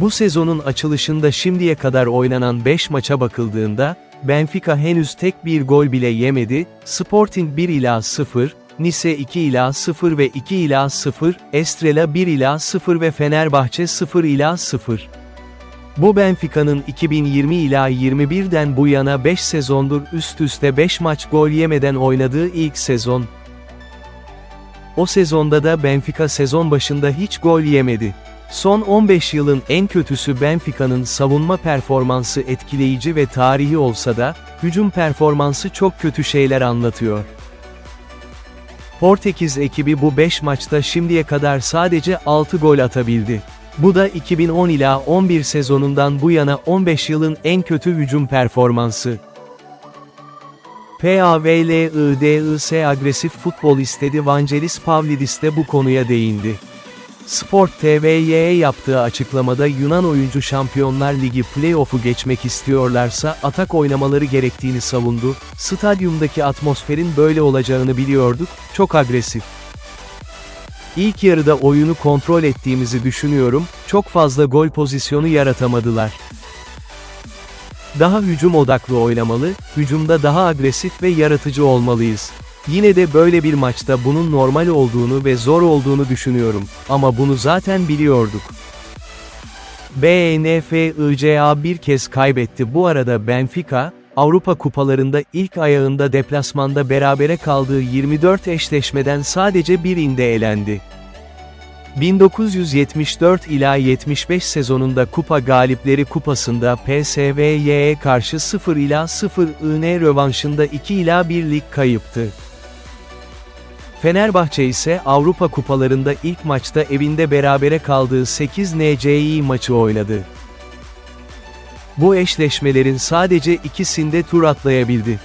Bu sezonun açılışında şimdiye kadar oynanan 5 maça bakıldığında, Benfica henüz tek bir gol bile yemedi, Sporting 1 ila 0, Nice 2 ila 0 ve 2 ila 0, Estrela 1 ila 0 ve Fenerbahçe 0 ila 0. Bu Benfica'nın 2020 ila 21'den bu yana 5 sezondur üst üste 5 maç gol yemeden oynadığı ilk sezon. O sezonda da Benfica sezon başında hiç gol yemedi. Son 15 yılın en kötüsü Benfica'nın savunma performansı etkileyici ve tarihi olsa da, hücum performansı çok kötü şeyler anlatıyor. Portekiz ekibi bu 5 maçta şimdiye kadar sadece 6 gol atabildi. Bu da 2010 ila 11 sezonundan bu yana 15 yılın en kötü hücum performansı. PAVLIDIS agresif futbol istedi Vangelis Pavlidis de bu konuya değindi. Sport TV'ye yaptığı açıklamada Yunan oyuncu Şampiyonlar Ligi play-off'u geçmek istiyorlarsa atak oynamaları gerektiğini savundu, stadyumdaki atmosferin böyle olacağını biliyorduk, çok agresif. İlk yarıda oyunu kontrol ettiğimizi düşünüyorum, çok fazla gol pozisyonu yaratamadılar. Daha hücum odaklı oynamalı, hücumda daha agresif ve yaratıcı olmalıyız. Yine de böyle bir maçta bunun normal olduğunu ve zor olduğunu düşünüyorum, ama bunu zaten biliyorduk. BNFICA bir kez kaybetti bu arada Benfica, Avrupa kupalarında ilk ayağında deplasmanda berabere kaldığı 24 eşleşmeden sadece birinde elendi. 1974 ila 75 sezonunda kupa galipleri kupasında PSV'ye karşı 0 ila 0 IN rövanşında 2 ila 1 lig kayıptı. Fenerbahçe ise Avrupa kupalarında ilk maçta evinde berabere kaldığı 8 NCI maçı oynadı. Bu eşleşmelerin sadece ikisinde tur atlayabildi.